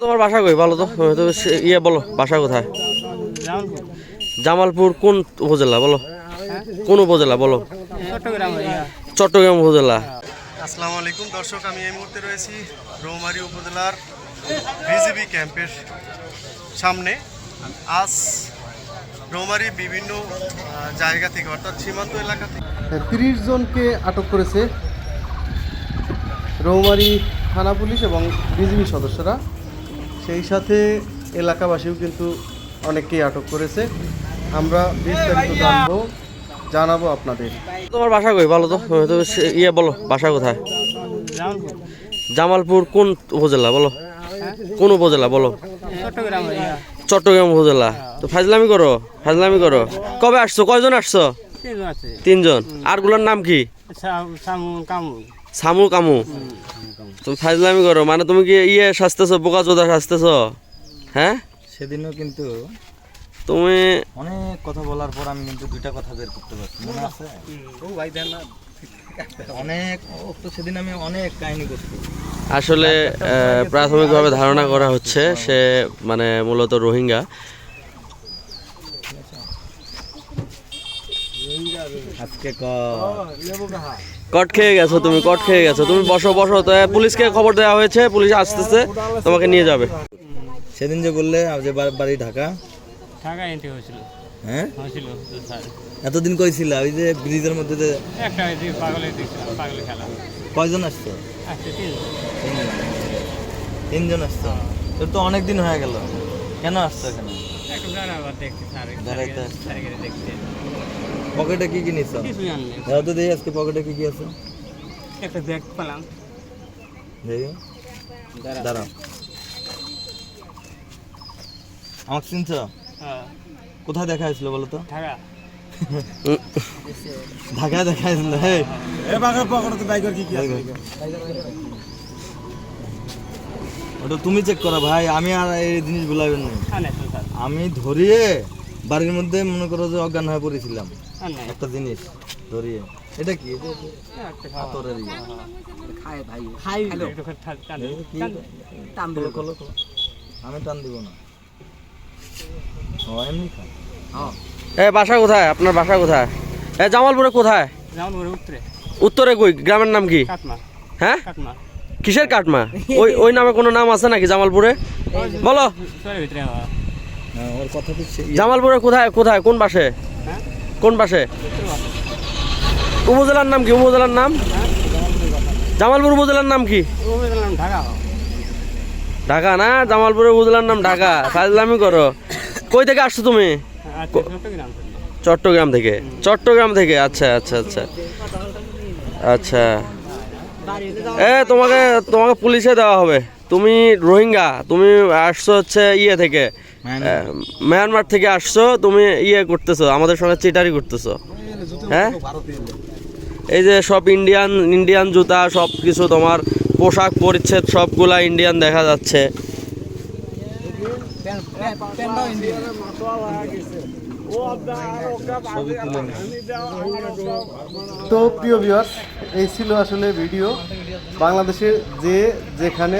তোমার বাসা কই? বলো তো। তো ইয়ে বলো বাসা কোথায়? জামালপুর জামালপুর কোন উপজেলা বলো? কোন উপজেলা বলো? চট্টগ্রাম উপজেলা। আসসালামু আলাইকুম দর্শক আমি এই মুহূর্তে রয়েছি রৌমারী উপজেলার বিজিবি ক্যাম্পের সামনে। আজ রৌমারী বিভিন্ন জায়গা থেকে অর্থাৎ সীমান্ত এলাকা থেকে তিরিশ জনকে আটক করেছে রৌমারী থানা পুলিশ এবং বিজিবি সদস্যরা। সেই সাথে এলাকাবাসীও কিন্তু অনেককেই আটক করেছে। আমরা বিস্তারিত জানব জানাব আপনাদের। তোমার বাসা কই? বলো তো ইয়ে বলো বাসা কোথায়? জামালপুর কোন উপজেলা বলো? কোন উপজেলা বলো? চট্টগ্রাম উপজেলা। তো ফাজলামি করো ফাজলামি করো। কবে আসছো? কয়জন আসছো? তিনজন আছে। তিনজন। আরগুলোর নাম কি? সামু কামু সামু কামু তুমি ফাজলামি করো মানে তুমি কি ইয়ে সাজতেছো বোকা চোদা সাজতেছো? হ্যাঁ? সেদিনও কিন্তু তুমি অনেক কথা বলার পর আমি কিন্তু দুইটা কথা বের করতে পারছি মনে আছে? অনেক ও তো সেদিন আমি অনেক কাহিনী করছি। আসলে প্রাথমিকভাবে ধারণা করা হচ্ছে সে মানে মূলত রোহিঙ্গা। আজকে ক কট খেয়ে গেছো তুমি কট খেয়ে গেছো। তুমি বসো বসো। তো পুলিশকে খবর দেওয়া হয়েছে পুলিশ আসতেছে তোমাকে নিয়ে যাবে। সেদিন যে বললে যে বাড়ি ঢাকা? ঢাকা এন্ট্রি হয়েছিল। হ্যাঁ? হয়েছিল স্যার। এতদিন কইছিল ওই যে ব্রিজের মধ্যে যে একটা এদিকে পাগলের দেখছিলাম পাগলের খেলা। কয়জন আসছো? তিনজন। আসছো? তোর তো অনেক দিন হয়ে গেল। কেন আসছো এখানে? একটু জানাবার দেখছি স্যার বেড়াইতে আসছে। পকেটে কি কি নিছো? কিছু জানলে দাও তো দেখি আজকে পকেটে কি কি আছে? একটা ব্যাগ পেলাম। দেখি দাঁড়াও। আমাকে চিনছ? হ্যাঁ। কোথায় দেখা হয়েছিল বলো তো? ঢাকা। ঢাকায় দেখা হয়েছিল হে ওটা তুমি চেক করো ভাই আমি আর এই জিনিস ভুলাবেন না তো আমি ধরিয়ে বাড়ির মধ্যে মনে করো যে অজ্ঞান হয়ে পড়েছিলাম। একটা জিনিস ধরিয়ে। এটা কি? ইয়ে। একটু করে টান-। আমি টান দিব না। ও এমনি খা এ বাসা কোথায়? আপনার বাসা কোথায়? এ জামালপুরে কোথায়? জামালপুরের উত্তরে। উত্তরে কই? গ্রামের নাম কি? কাটমা। হ্যাঁ? কাটমা। কিসের কাটমা? ওই ওই নামে কোনো নাম আছে নাকি জামালপুরে? বলো। হ্যাঁ, জামালপুরে কোথায় কোথায়? কোন হ্যাঁ কোন পাশে? উপজেলার নাম কি? উপজেলার নাম? জামালপুর উপজেলার নাম কি? ঢাকা না? জামালপুরের উপজেলার নাম ঢাকা। ফাজলামি করো। কই থেকে আসছো তুমি। চট্টগ্রাম থেকে। চট্টগ্রাম থেকে? আচ্ছা আচ্ছা আচ্ছা। আচ্ছা। এ, তোমাকে তোমাকে পুলিশে দেওয়া হবে। তুমি রোহিঙ্গা তুমি আসছো হচ্ছে ইয়ে থেকে মায়ানমার। মিয়ানমার থেকে আসছো তুমি ইয়ে করতেছো আমাদের সঙ্গে চিটারি করতেছো। হ্যাঁ? এই যে সব ইন্ডিয়ান ইন্ডিয়ান জুতা সব কিছু তোমার পোশাক পরিচ্ছেদ সবগুলা ইন্ডিয়ান দেখা যাচ্ছে। তো প্রিয় ভিউয়ার্স এই ছিল আসলে ভিডিও বাংলাদেশের যে যেখানে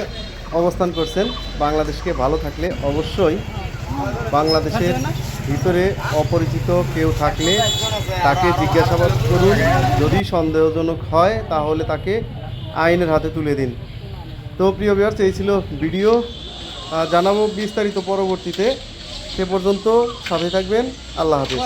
অবস্থান করছেন। বাংলাদেশকে ভালো থাকলে অবশ্যই বাংলাদেশের ভিতরে অপরিচিত কেউ থাকলে তাকে জিজ্ঞাসাবাদ করুন। যদি সন্দেহজনক হয়, তাহলে তাকে আইনের হাতে তুলে দিন। তো প্রিয় ভিউয়ার্স এই ছিল ভিডিও। জানাব বিস্তারিত পরবর্তীতে। সে পর্যন্ত সাথে থাকবেন। আল্লাহ হাফিজ।